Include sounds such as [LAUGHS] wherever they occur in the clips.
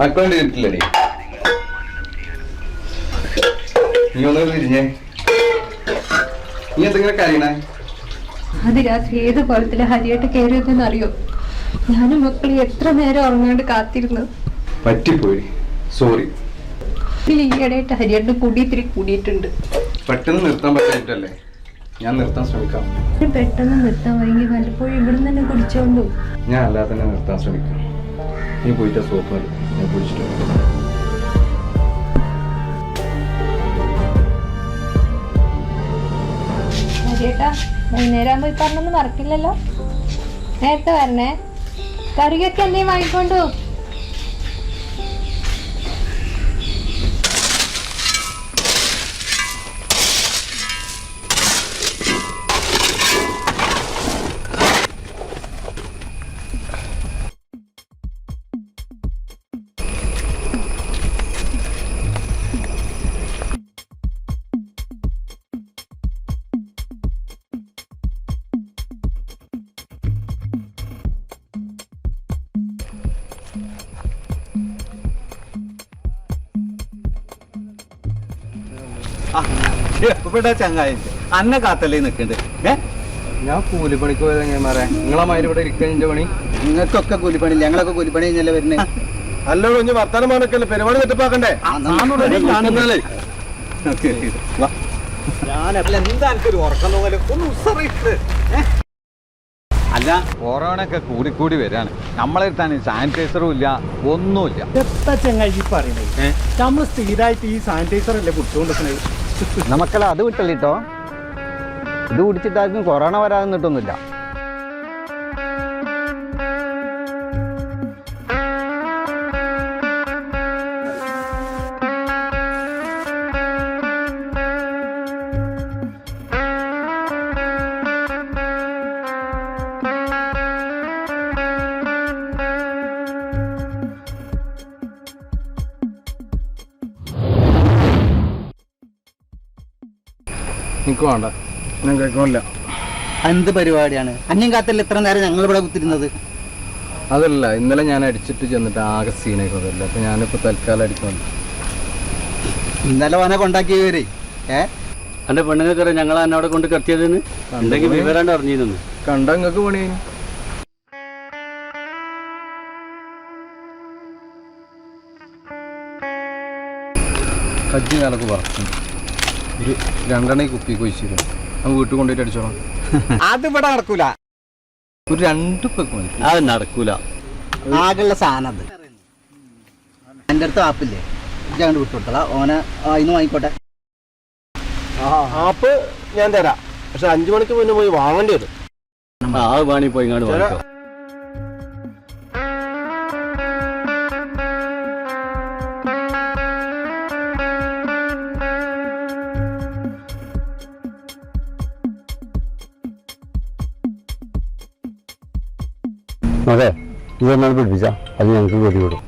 മക്കളുടെ വീട്ടിലടി നീ ഒന്ന് തിരിഞ്ഞേ നീ എന്തെങ്കിലും കരയണേ? അത് രാത്രി ഏത് കുളത്തിലെ ഹരിയായിട്ട് കയറിയതെന്ന് അറിയോ ഞാനും മക്കളെ എത്ര നേരം ഉറങ്ങാണ്ട് കാത്തിരുന്നു. പറ്റിപ്പോയി. സോറി. ഈയിടെയായിട്ട് ഹരിയായിട്ട് കൂടി ഇത്തിരി കൂടിയിട്ടുണ്ട്. പെട്ടെന്ന് നിർത്താൻ പറ്റായിട്ടല്ലേ ഞാൻ നിർത്താൻ ശ്രമിക്കാം. പെട്ടെന്ന് നിർത്താൻ വൈകി വല്ലപ്പോഴും ഇവിടുന്ന് തന്നെ കുടിച്ചോണ്ടു. ഞാൻ അല്ലാതെ തന്നെ നിർത്താൻ ശ്രമിക്കാം. നീ പോയിട്ട് സോപ്പ് ഞാൻ കുടിച്ചിട്ട്. ഹരിയേട്ടാ വൈകുന്നേരം പറഞ്ഞൊന്നും മറക്കില്ലല്ലോ നേരത്തെ വരണേ. കറിയൊക്കെ എന്തെങ്കിലും വാങ്ങിക്കൊണ്ടു ഇവിടെ ചങ്ങായി അന്ന കാത്തല്ലേ നിക്കണ്ട്. ഏ? ഞാൻ കൂലിപ്പണിക്ക് പോയത് മാറേ നിങ്ങളെ മാതിരി ഇവിടെ ഇരിക്കുന്നതിന്റെ പണി? നിങ്ങൾക്കൊക്കെ കൂലിപ്പണി ഞങ്ങളൊക്കെ കൂലിപ്പണി കഴിഞ്ഞല്ലേ വരുന്നത് അല്ലോ ഇനി വർത്താനം പറഞ്ഞൊക്കെ പരിപാടി തെറ്റപ്പാക്കണ്ടേ അല്ല കൊറോണ ഒക്കെ കൂടിക്കൂടി വരാണ്. നമ്മളെ തന്നെ സാനിറ്റൈസറും ഇല്ല ഒന്നുമില്ല. എത്ര ചങ്ങായി പറയുന്നത് നമ്മൾ സ്ഥിരമായിട്ട് ഈ സാനിറ്റൈസർ അല്ലേ കുടിച്ചുകൊണ്ടിരിക്കുന്നത് നമുക്കല്ല അത് വിട്ടല്ലോ ഇത് കുടിച്ചിട്ടാർക്കും കൊറോണ വരാതെ നിട്ടൊന്നുമില്ല എനിക്ക് വേണ്ട. ഞാൻ കേൾക്കുന്നില്ല എന്ത് പരിപാടിയാണ്? അന്യം കാത്തല്ല ഇത്ര നേരം ഞങ്ങൾ ഇവിടെ കുത്തിരുന്നത്? അതല്ല ഇന്നലെ ഞാൻ അടിച്ചിട്ട് ചെന്നിട്ട് ആകെ സീനായിക്കൊണ്ടല്ല അപ്പൊ ഞാനിപ്പോ തൽക്കാലം അടിക്കുന്നു ഇന്നലെ വന കൊണ്ടാക്കിയവരെ. ഏ? എന്റെ പെണ്ണുങ്ങൾക്കറിയാം ഞങ്ങൾ എന്നോട് കൊണ്ട് കത്തിയതെന്ന് എന്തെങ്കിലും വിവരാണ്ട് അറിഞ്ഞിരുന്നു. കണ്ട നിങ്ങൾക്ക് പണി. കജ്ജി നിലയ്ക്ക് പറഞ്ഞു ഒരു രണ്ടെണ്ണ കുപ്പി കൊഴിച്ചിരുന്നു ഞാൻ വീട്ടിൽ കൊണ്ടുപോയിട്ട് അടിച്ചോളാം. അത് ഇവിടെ നടക്കൂല. ഒരു രണ്ട് പെക്ക് മതി. അത് നടക്കൂല. ആകെയുള്ള സാധനം അത്. എന്റെ അടുത്ത് ആപ്പില്ലേ ഞാൻ അങ്ങോട്ട് വിട്ടു കൊടുത്തളാ. ഓനെ ഇന്ന് വാങ്ങിക്കോട്ടെ. ആപ്പ് ഞാൻ തരാം. പക്ഷെ അഞ്ചു മണിക്ക് മുന്നേ പോയി വാങ്ങേണ്ടി വരും ആ വേണി പോയി ഇങ്ങോട്ട് വാങ്ങിക്കോ. അതെ ഇതൊന്നാണ് പിടിപ്പിച്ച അത് ഞങ്ങൾക്ക് ഗതി വിടും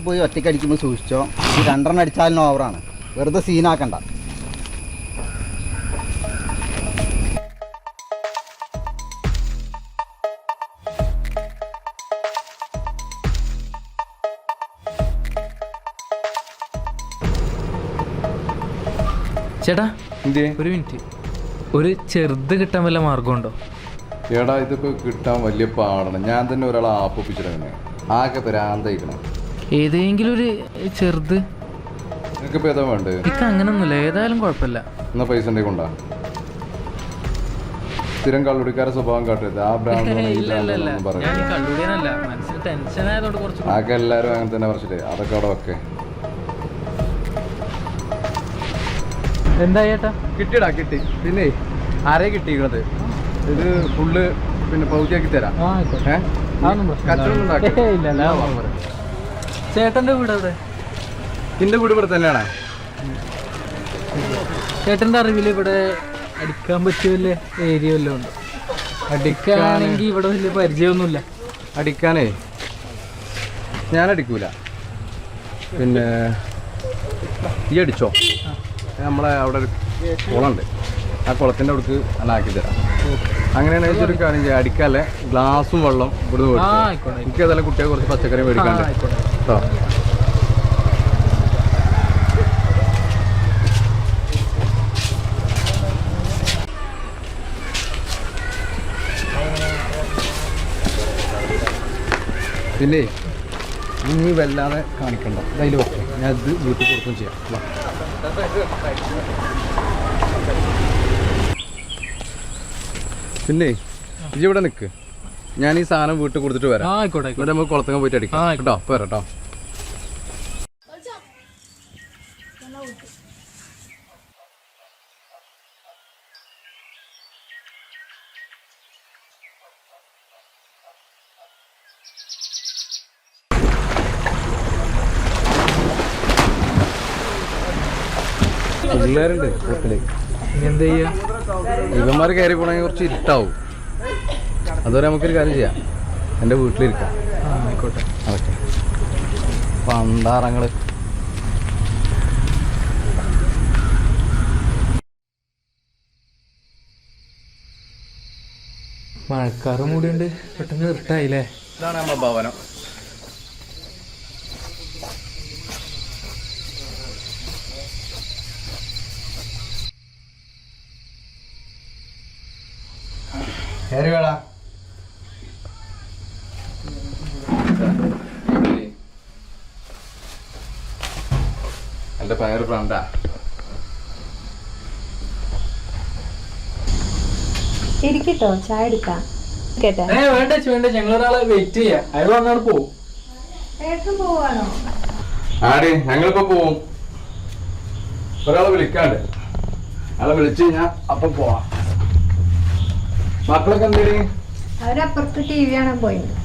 വീട്ടിൽ പോയി ഒറ്റയ്ക്ക് അടിക്കുമ്പോൾ സൂക്ഷിച്ചോ. ഈ രണ്ടെണ്ണം അടിച്ചാലും ഓവറാണ് വെറുതെ സീനാക്കണ്ട ചേട്ടാ എന്തേ ഒരു മിനിറ്റ് ഒരു ചെറുത് കിട്ടാൻ വല്ല മാർഗമുണ്ടോ എടാ ഇതൊക്കെ കിട്ടാൻ വലിയ പാടാണ്. ഞാൻ തന്നെ ഒരാളെ ആപ്പൊപ്പിച്ചിട്ട് ആകെ ഭ്രാന്തയിക്കണം ഏതെങ്കിലും ഒരു ചെറുത് നിനക്കിപ്പോൾ ഏതാ വേണ്ടത് എനിക്ക് അങ്ങനൊന്നുമില്ല. ഏതായാലും കുഴപ്പമില്ല. എന്നാ പൈസ ഉണ്ടെങ്കിൽ കൊണ്ടാ. സ്ഥിരം കള്ളുടിക്കാരെ സ്വഭാവം കാട്ടരുത് ആ ടെൻഷൻ കുറച്ച് ആകെ എല്ലാവരും അങ്ങനെ തന്നെ പറിച്ചിട്ട് അതൊക്കെ അവിടെ ഒക്കെ എന്താ ചേട്ടാ? കിട്ടിയടാ കിട്ടി. പിന്നെ ആരെ കിട്ടിയിരിക്കണത്? ഇത് ഫുള്ള് പിന്നെ പൗതിയാക്കി തരാം. ഏഹ് കച്ചവടം പ്രശ്നമില്ല. ചേട്ടന്റെ വീട് അവിടെ നിന്റെ വീട് ഇവിടെ തന്നെയാണ്? ചേട്ടന്റെ അറിവിൽ ഇവിടെ അടിക്കാൻ പറ്റിയ വല്ല ഏരിയ വല്ലതും ഉണ്ട്. അടിക്കാണെങ്കിൽ ഇവിടെ വലിയ പരിചയമൊന്നുമില്ല. അടിക്കാനേ? ഞാൻ അടിക്കൂല. പിന്നെ ഈ അടിച്ചോ? നമ്മളെ അവിടെ ഒരു കുളമുണ്ട്. ആ കുളത്തിന്റെ അവിടേക്ക് ആക്കി തരാം. അങ്ങനെയാണെങ്കിൽ ഒരു കാര്യം ചെയ്യാം. അടിക്കാല്ലേ? ഗ്ലാസും വെള്ളം ഇവിടുന്ന് എനിക്ക് ഏതായാലും കുട്ടിയെ കുറച്ച് പച്ചക്കറി മേടിക്കാണ്ട് കേട്ടോ. പിന്നെ ഇനി വല്ലാതെ കാണിക്കണ്ട. അതിൽ ഓക്കെ ഞാൻ ഇത് വീട്ടിൽ കൊടുക്കും ചെയ്യാം. പിന്നെ ഇജ്ജ് ഇവിടെ നിൽക്ക് ഞാൻ ഈ സാധനം വീട്ടിൽ കൊടുത്തിട്ട് വരാം. എന്നിട്ട് നമുക്ക് കുളത്തങ്ങ പോയിട്ട് അടിക്കാം. കേട്ടോ? പോരാ കേട്ടോ പിള്ളേരുണ്ട് വീട്ടിൽ ഇനി എന്താ ചെയ്യാ? ഇവന്മാർ കയറി പോണെങ്കിൽ കുറച്ച് ഇരുട്ടാവും. അതുവരെ നമുക്കൊരു കാര്യം ചെയ്യാം. എന്റെ വീട്ടിലിരിക്കാം. ആയിക്കോട്ടെ. ഓക്കെ പണ്ടാറങ്ങൾ മഴക്കാറ് മൂടിയുണ്ട് പെട്ടെന്ന് ഇരുട്ടായില്ലേ? ഇതാണ് നമ്മുടെ ഭവനം. കയറി വേടാ എന്റെ പയർ ഫ്രണ്ടാ ഇരിക്കട്ടോ ചായ എടുക്കാം. കേട്ടെ? വേണ്ട വെയിറ്റ് ചെയ്യാം. അയാൾ വന്നാണ് പോവും. ഏട്ടൻ പോവാണോ? ആടി ഞങ്ങളിപ്പോ പോവും. ഒരാളെ വിളിക്കാണ്ട്. അയാളെ വിളിച്ചു കഴിഞ്ഞാ അപ്പം പോവാം. മക്കളൊക്കെ എന്തേടി? അവരപ്പുറത്ത് ടി വി കാണാൻ പോയിട്ടുണ്ട്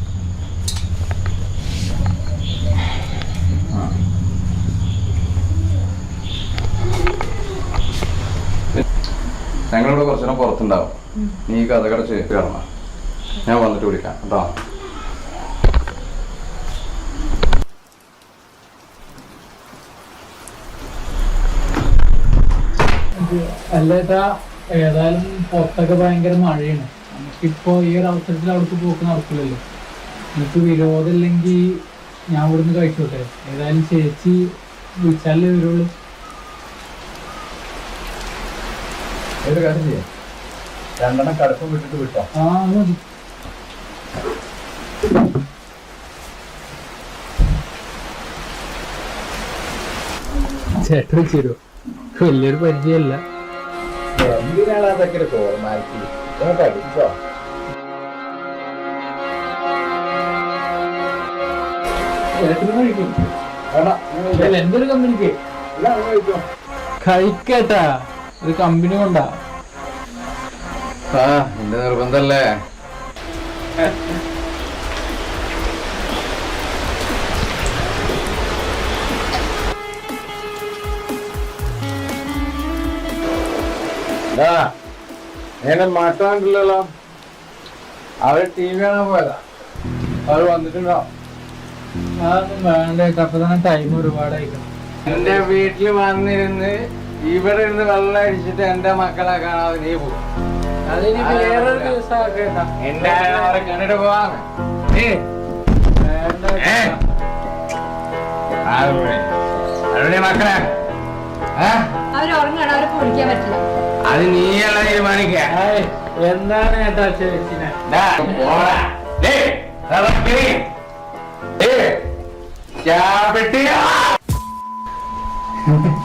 ഞങ്ങളിവിടെ കുറച്ചു നേരം പുറത്തുണ്ടാവും. നീ കഥ കടച്ച് കയറണം ഞാൻ വന്നിട്ട് വിളിക്കാം കേട്ടോ. അല്ലേട്ടാ ഏതായാലും പുറത്തൊക്കെ ഭയങ്കര മഴയാണ്. നമുക്കിപ്പോ ഈ ഒരു അവസരത്തിൽ അവിടേക്ക് പോക്ക് നടക്കില്ലല്ലോ. എനിക്ക് വിരോധമില്ലെങ്കിൽ ഞാൻ ഇവിടുന്ന് കഴിച്ചോട്ടെ. ഏതായാലും ചേച്ചി വിളിച്ചാലേ വരുള്ളൂ. ഒരു കാര്യം ചെയ്യാം. രണ്ടെണ്ണം കടുപ്പം വിട്ടിട്ട് വിട്ടോ. ആ മതി. ചേട്ടൻ വെച്ചിരോ വലിയൊരു പരിചയമല്ല. എന്തിനാണ് അതൊക്കെ എന്തൊരു കമ്പനിക്ക്? കഴിക്കട്ടാ. ഒരു കമ്പനി കൊണ്ടാ. ആ നിന്റെ നിർബന്ധല്ലേ? അങ്ങനെ മാറ്റാണ്ടല്ലോ അവർ ടി വി കാണാൻ പോയതാ. അവർ വന്നിട്ടുണ്ടോ? അതൊന്നും വേണ്ട അപ്പൊ തന്നെ ടൈം ഒരുപാടായിക്കണം. എന്റെ വീട്ടിൽ വന്നിരുന്ന് ഇവിടെ ഇരുന്ന് വെള്ളം അടിച്ചിട്ട് എന്റെ മക്കളെ കാണാതെ നീ പോകും കണ്ടിട്ട് പോവാന്ന് മക്കളെ. അത് നീയല്ല തീരുമാനിക്ക എന്താണ് ഏട്ടാ ചേച്ചിനെ ചാപ്പെട്ടിയാ [LAUGHS]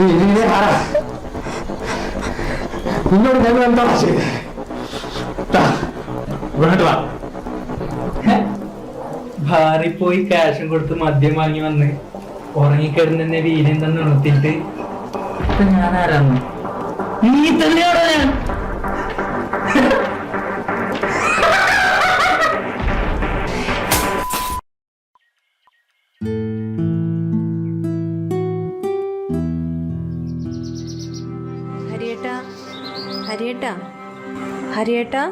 പണി ഇതിനെ ആരാ? നിന്നോട് ഞങ്ങൾ എന്താ ചെയ്തത് വേണ്ട ഭാര്യ പോയി ക്യാഷും കൊടുത്ത് മദ്യം വാങ്ങി വന്ന്. ഉറങ്ങിക്കിടന്നെ വീര്യം തന്നെ ഉണർത്തിയിട്ട്. ഇപ്പൊ ഞാൻ ആരാന്നു? നീ തന്നെയാണോ ഞാൻ? ഹരിയേട്ടാ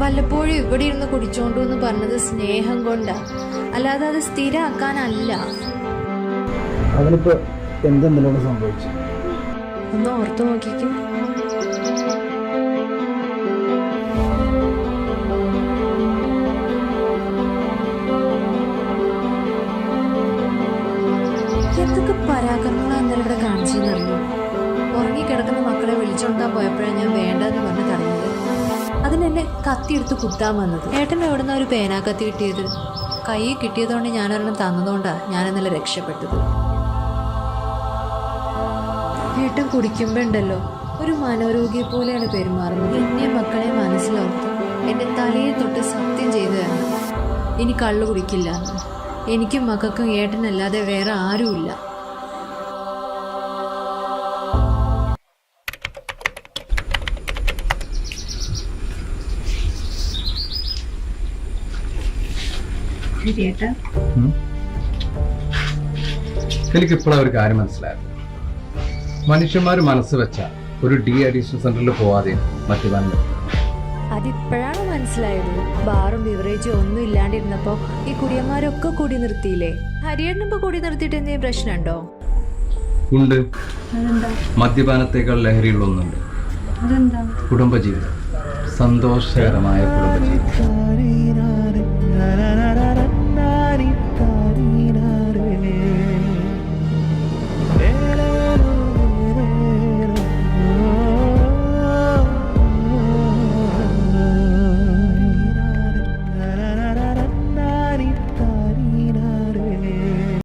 വല്ലപ്പോഴും ഇവിടെ ഇരുന്ന് കുടിച്ചോണ്ടു എന്ന് പറഞ്ഞത് സ്നേഹം കൊണ്ടാ. അല്ലാതെ അത് സ്ഥിരമാക്കാനല്ല അവനിപ്പോ എന്തെന്തിനോട് സംഭവിച്ചു? ഒന്ന് ഓർത്തു നോക്കിക്കും. വിളിച്ചോണ്ടാൻ പോയപ്പോഴാണ് ഞാൻ വേണ്ടെന്ന് പറഞ്ഞ് തടഞ്ഞത് അതിനെന്നെ കത്തിയെടുത്ത് കുത്താൻ വന്നത്. ഏട്ടൻ എവിടുന്ന ഒരു പേന കത്തി കിട്ടിയത്? കൈ കിട്ടിയതുകൊണ്ട് ഞാനൊരെണ്ണം തന്നതുകൊണ്ടാണ് ഞാൻ ഇന്നലെ രക്ഷപ്പെട്ടത്. ഏട്ടൻ കുടിക്കുമ്പോണ്ടല്ലോ. ഒരു മനോരോഗിയെ പോലെയാണ് പെരുമാറുന്നത്. എന്നെ മക്കളെ മനസ്സിലോർത്ത് എന്റെ തലയെ തൊട്ട് സത്യം ചെയ്തു തരണം. ഇനി കള്ളു കുടിക്കില്ല. എനിക്കും മക്കൾക്കും ഏട്ടനല്ലാതെ വേറെ ആരുമില്ല. എനിക്കിപ്പോഴാ ഒരു കാര്യം മനസ്സിലായത്. മനുഷ്യന്മാർ മനസ്സ് വെച്ച ഒരു ഡി അഡീഷൻ സെന്ററിൽ പോവാതെ മറ്റു. അതിപ്പോഴാണ് മനസ്സിലായത്. ബാറും ബിവറേജും ഒന്നും ഇല്ലാണ്ടിരുന്നപ്പോ ഈ കുടിയന്മാരൊക്കെ കൂടി നിർത്തിയില്ലേ? ഹരിയേട്ടനിപ്പോ കൂടി നിർത്തിയിട്ട് എന്തെങ്കിലും പ്രശ്നമുണ്ടോ? ഉണ്ട്. മദ്യപാനത്തേക്കാൾ ലഹരിയുള്ള ഒന്നുണ്ട് കുടുംബജീവിതം. സന്തോഷകരമായ കുടുംബജീവിതം.